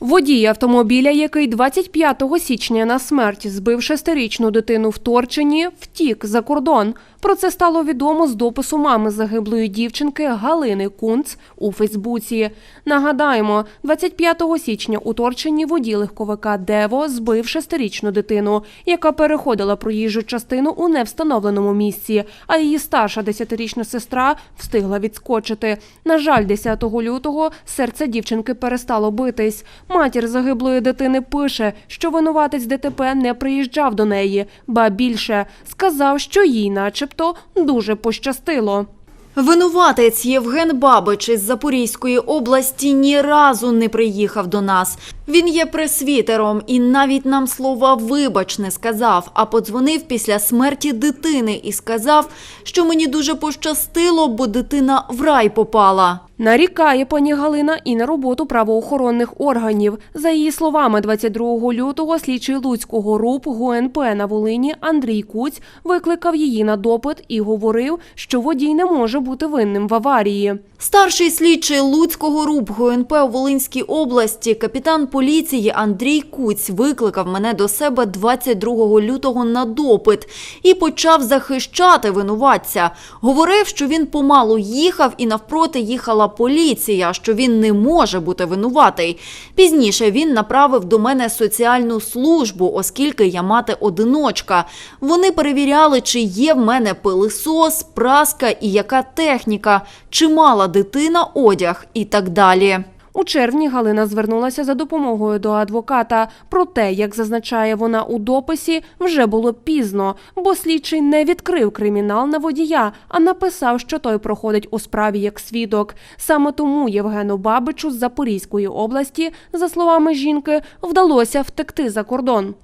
Водій автомобіля, який 25 січня на смерть збив шестирічну дитину в Торчині, втік за кордон. Про це стало відомо з допису мами загиблої дівчинки Галини Кунц у Фейсбуці. Нагадаємо, 25 січня у Торчині водій легковика Дево збив шестирічну дитину, яка переходила проїжджу частину у невстановленому місці, а її старша десятирічна сестра встигла відскочити. На жаль, 10 лютого серце дівчинки перестало битись. Матір загиблої дитини пише, що винуватець ДТП не приїжджав до неї, ба більше сказав, що їй, начебто, дуже пощастило. Винуватець Євген Бабич із Запорізької області ні разу не приїхав до нас. Він є пресвітером і навіть нам слова вибач не сказав, а подзвонив після смерті дитини і сказав, що мені дуже пощастило, бо дитина в рай попала. Нарікає пані Галина і на роботу правоохоронних органів. За її словами, 22 лютого слідчий Луцького РУП ГУНП на Волині Андрій Куць викликав її на допит і говорив, що водій не може бути винним в аварії. Старший слідчий Луцького РУП ГУНП у Волинській області, капітан поліції Андрій Куць викликав мене до себе 22 лютого на допит і почав захищати винуватця. Говорив, що він помалу їхав і навпроти їхала поліція, що він не може бути винуватий. Пізніше він направив до мене соціальну службу, оскільки я мати-одиночка. Вони перевіряли, чи є в мене пилисос, праска і яка техніка, чи мала дитина одяг і так далі. У червні Галина звернулася за допомогою до адвоката. Проте, як зазначає вона у дописі, вже було пізно, бо слідчий не відкрив кримінал на водія, а написав, що той проходить у справі як свідок. Саме тому Євгену Бабичу з Запорізької області, за словами жінки, вдалося втекти за кордон.